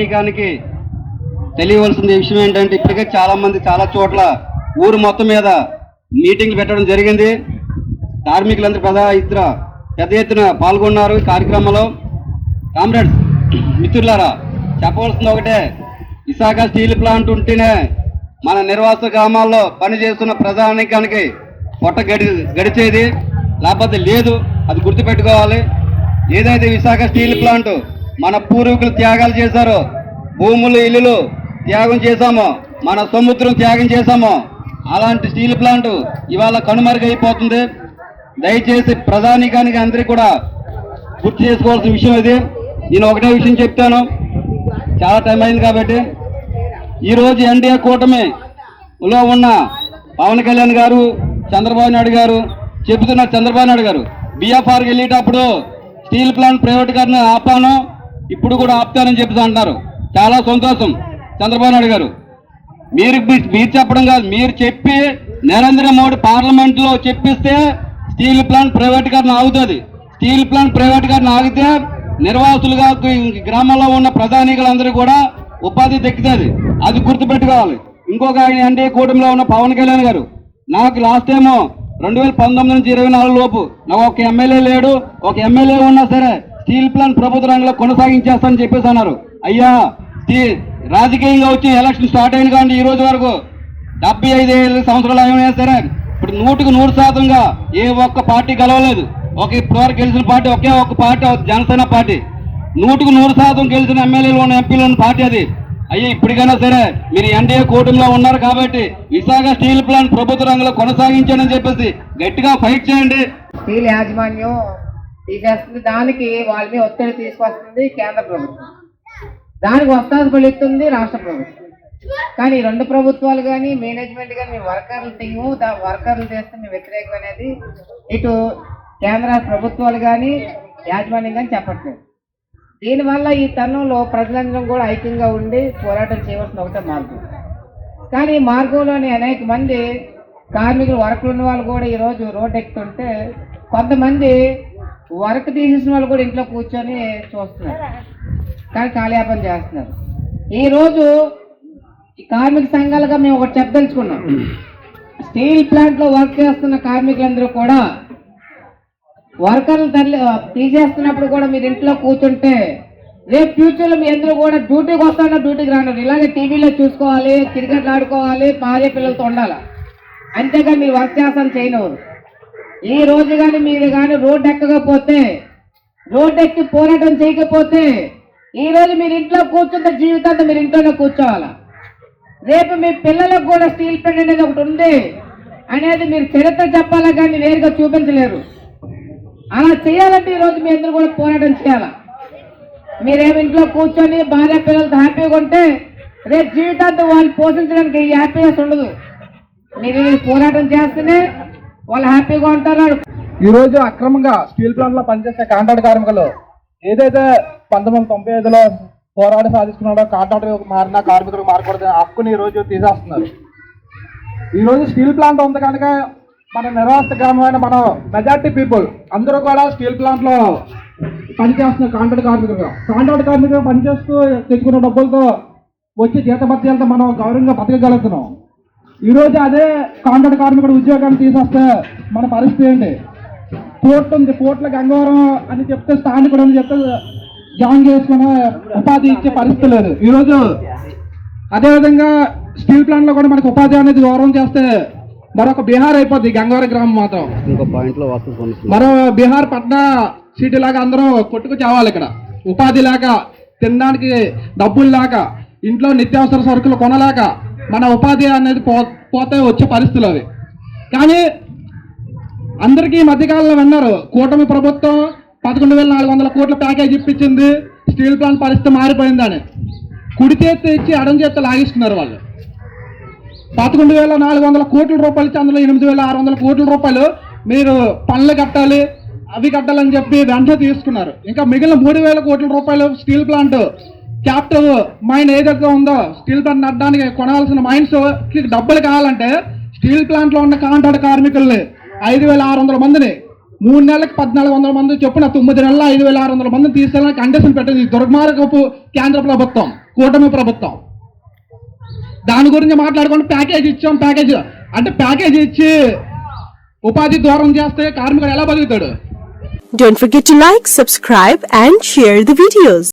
ప్రజానీకానికి తెలియవలసిన విషయం ఏంటంటే ఇప్పటికే చాలామంది చాలా చోట్ల ఊరు మొత్తం మీద మీటింగ్లు పెట్టడం జరిగింది. కార్మికులందరూ పెద్ద ఎత్తున పెద్ద ఎత్తున పాల్గొన్నారు ఈ కార్యక్రమంలో. కామ్రేడ్స్ మిత్రులారా చెప్పవలసింది ఒకటే విశాఖ స్టీల్ ప్లాంట్ ఉంటేనే మన నిర్వాస గ్రామాల్లో పనిచేస్తున్న ప్రధానికానికి పొట్ట గడి గడిచేది. లేకపోతే లేదు అది గుర్తుపెట్టుకోవాలి. ఏదైతే విశాఖ స్టీల్ ప్లాంట్ మన పూర్వీకులు త్యాగాలు చేశారు. భూములు ఇల్లులు త్యాగం చేశాము. మన సముద్రం త్యాగం చేశాము. అలాంటి స్టీల్ ప్లాంట్ ఇవాళ కనుమరుగైపోతుంది. దయచేసి ప్రధానికానికి అందరికీ కూడా గుర్తు చేసుకోవాల్సిన విషయం ఇది. నేను ఒకటే విషయం చెప్తాను. చాలా టైం అయింది కాబట్టి. ఈరోజు ఎన్డీఏ కూటమిలో ఉన్న పవన్ కళ్యాణ్ గారు చంద్రబాబు నాయుడు గారు చెబుతున్నారు. చంద్రబాబు నాయుడు గారు బీఎఫ్ఆర్కి వెళ్ళేటప్పుడు స్టీల్ ప్లాంట్ ప్రైవేట్ ఆపాను. ఇప్పుడు కూడా ఆప్తారని చెప్తా అంటున్నారు. చాలా సంతోషం చంద్రబాబు నాయుడు గారు. మీరు మీరు చెప్పడం కాదు మీరు చెప్పి నరేంద్ర మోడీ పార్లమెంట్లో చెప్పిస్తే స్టీల్ ప్లాంట్ ప్రైవేట్ ఆగుతుంది. స్టీల్ ప్లాంట్ ప్రైవేట్ గారిని ఆగితే నిర్వాసులుగా గ్రామంలో ఉన్న ప్రధానికులందరూ కూడా ఉపాధి దక్కుతుంది. అది గుర్తుపెట్టుకోవాలి. ఇంకొక ఆయన అంటే కూటమిలో ఉన్న పవన్ కళ్యాణ్ గారు. నాకు లాస్ట్ టైము రెండు వేల పంతొమ్మిది నుంచి ఇరవై నాలుగు లోపు. నాకు ఒక ఎమ్మెల్యే లేడు ఒక ఎమ్మెల్యే ఉన్నా సరే. స్టీల్ ప్లాంట్ ప్రభుత్వ రంగంలో కొనసాగించేస్తానని చెప్పేసి అన్నారు. అయ్యా రాజకీయంగా వచ్చి ఎలక్షన్ స్టార్ట్ అయిన కానీ ఈ రోజు వరకు డెబ్బై ఐదు ఏళ్ళ సంవత్సరాలు అయినా సరే ఇప్పుడు నూటికి నూరు శాతంగా ఏ ఒక్క పార్టీ గెలవలేదు. ఒక ఇప్పటివరకు గెలిచిన పార్టీ ఒకే ఒక్క పార్టీ జనసేన పార్టీ. నూటికి నూరు శాతం గెలిచిన ఎమ్మెల్యేలు ఉన్న ఎంపీలు ఉన్న పార్టీ అది. అయ్యా ఇప్పటికైనా సరే మీరు ఎన్డీఏ కూటమిలో ఉన్నారు కాబట్టి విశాఖ స్టీల్ ప్లాంట్ ప్రభుత్వ రంగంలో కొనసాగించండి అని చెప్పేసి గట్టిగా ఫైట్ చేయండి. స్టీల్ యాజమాన్యం తీసేస్తుంది దానికి వాళ్ళ మీద ఒత్తిడి తీసుకొస్తుంది కేంద్ర ప్రభుత్వం. దానికి వస్తాది పలుకుతుంది రాష్ట్ర ప్రభుత్వం. కానీ రెండు ప్రభుత్వాలు కానీ మేనేజ్మెంట్ కానీ మీ వర్కర్లు టీము దా వర్కర్లు చేస్తే మేము వ్యతిరేకం అనేది ఇటు కేంద్ర ప్రభుత్వాలు కానీ యాజమాన్యం కానీ చెప్పట్లేదు. దీనివల్ల ఈ తరుణంలో ప్రజలందరం కూడా ఐక్యంగా ఉండి పోరాటం చేయవలసిన ఒకటే మార్గం. కానీ మార్గంలోని అనేక మంది కార్మికులు వర్క్లు ఉన్న వాళ్ళు కూడా ఈరోజు రోడ్ ఎక్కుతుంటే కొంతమంది వర్క్ తీసేసిన వాళ్ళు కూడా ఇంట్లో కూర్చొని చూస్తున్నారు. కానీ కాలయాపన చేస్తున్నారు. ఈరోజు ఈ కార్మిక సంఘాలుగా మేము ఒకటి చెప్పదలుచుకున్నాం. స్టీల్ ప్లాంట్లో వర్క్ చేస్తున్న కార్మికులందరూ కూడా వర్కర్లు తల్లి తీసేస్తున్నప్పుడు కూడా మీరు ఇంట్లో కూర్చుంటే రేపు ఫ్యూచర్లో మీ అందరూ కూడా డ్యూటీకి వస్తానో డ్యూటీకి రాను ఇలాగే టీవీలో చూసుకోవాలి క్రికెట్లు ఆడుకోవాలి భార్య పిల్లలతో ఉండాలి? అంతేగా మీరు వర్క్ చేస్తాను చేయనవరు ఈ రోజు కానీ మీరు కానీ రోడ్డు ఎక్కకపోతే రోడ్డు ఎక్కి పోరాటం చేయకపోతే ఈ రోజు మీరు ఇంట్లో కూర్చున్న జీవితాంతం మీరు ఇంట్లోనే కూర్చోవాలి? రేపు మీ పిల్లలకు కూడా స్టీల్ ప్లాంట్ అనేది ఒకటి ఉంది. అనేది మీరు చరిత్ర చెప్పాలా కానీ నేరుగా చూపించలేరు. అలా చేయాలంటే ఈరోజు మీ అందరూ కూడా పోరాటం చేయాలా? మీరేమి ఇంట్లో కూర్చొని భార్య పిల్లలతో హ్యాపీగా ఉంటే రేపు జీవితాంతం వాళ్ళు పోషించడానికి ఈ హ్యాపీనెస్ ఉండదు. మీరు పోరాటం చేస్తేనే వాళ్ళు హ్యాపీగా ఉంటారు. ఈ రోజు అక్రమంగా స్టీల్ ప్లాంట్లో పనిచేసే కాంట్రాక్ట్ కార్మికులు ఏదైతే పంతొమ్మిది వందల తొంభై ఐదులో పోరాడి సాధించుకున్నాడో కాంట్రాక్టర్ మారిన కార్మికులకు మారకూడదు హక్కుని ఈ రోజు తీసేస్తున్నారు. ఈ రోజు స్టీల్ ప్లాంట్ ఉంది కనుక మన నిర్వాసిత గ్రామమైన మన మెజార్టీ పీపుల్ అందరూ కూడా స్టీల్ ప్లాంట్లో పనిచేస్తున్నారు కాంట్రాక్ట్ కార్మికులుగా. కాంట్రాక్ట్ కార్మికులు పనిచేస్తూ తెచ్చుకున్న డబ్బులతో వచ్చి జీతభత్యాలతో మనం గౌరవంగా బతకగలుగుతున్నాం. ఈ రోజు అదే కాంట్రాక్ట్ కార్మికుడు ఉద్యోగాన్ని తీసేస్తే మన పరిస్థితి ఏంటి? పోర్ట్ ఉంది పోర్ట్ల గంగవరం అని చెప్తే స్థానికుడు అని చెప్తే జాయిన్ చేసుకుని ఉపాధి ఇచ్చే పరిస్థితి లేదు. ఈ రోజు అదేవిధంగా స్టీల్ ప్లాంట్లో కూడా మనకు ఉపాధి అనేది గౌరవం చేస్తే మరొక బీహార్ అయిపోద్ది గంగవరం గ్రామం మాత్రం. మరో బీహార్ పట్నా సిటీ లాగా అందరూ కొట్టుకు చావాలి ఇక్కడ. ఉపాధి లేక తినడానికి డబ్బులు లేక ఇంట్లో నిత్యావసర సరుకులు కొనలేక మన ఉపాధి అనేది పో పోతే వచ్చే పరిస్థితులు అవి. కానీ అందరికీ ఈ మధ్యకాలంలో విన్నారు కూటమి ప్రభుత్వం పదకొండు వేల నాలుగు వందల కోట్ల ప్యాకేజ్ ఇప్పించింది స్టీల్ ప్లాంట్ పరిస్థితి మారిపోయిందని. కుడి చేతి ఇచ్చి అడం చేత లాగిస్తున్నారు వాళ్ళు. పదకొండు వేల నాలుగు వందల కోట్ల రూపాయలు ఇచ్చి అందులో ఎనిమిది వేల ఆరు వందల కోట్ల రూపాయలు మీరు పనులు కట్టాలి అవి కట్టాలని చెప్పి వెంటనే తీసుకున్నారు. ఇంకా మిగిలిన మూడు వేల కోట్ల రూపాయలు స్టీల్ ప్లాంట్ క్యాపిటల్ మైన్ ఏదైతే ఉందో స్టీల్ ప్లాంట్ నడడానికి కొనాల్సిన మైన్స్ డబ్బులు కావాలంటే స్టీల్ ప్లాంట్లో ఉన్న కాంట్రాక్ట్ కార్మికుల్ని ఐదు వేల ఆరు వందల మందిని మూడు నెలలకు పద్నాలుగు వందల మంది చొప్పున తొమ్మిది నెలల ఐదు వేల ఆరు వందల మందిని తీసుకెళ్ళడానికి కండిషన్ పెట్టింది దుర్మార్గపు కేంద్ర ప్రభుత్వం కూటమి ప్రభుత్వం దాని గురించి మాట్లాడుకుంటే ప్యాకేజ్ ఇచ్చాం ప్యాకేజ్ అంటే ప్యాకేజ్ ఇచ్చి ఉపాధి దూరం చేస్తే కార్మికుడు ఎలా బతుకుతాడు Don't forget to like, subscribe and share the videos.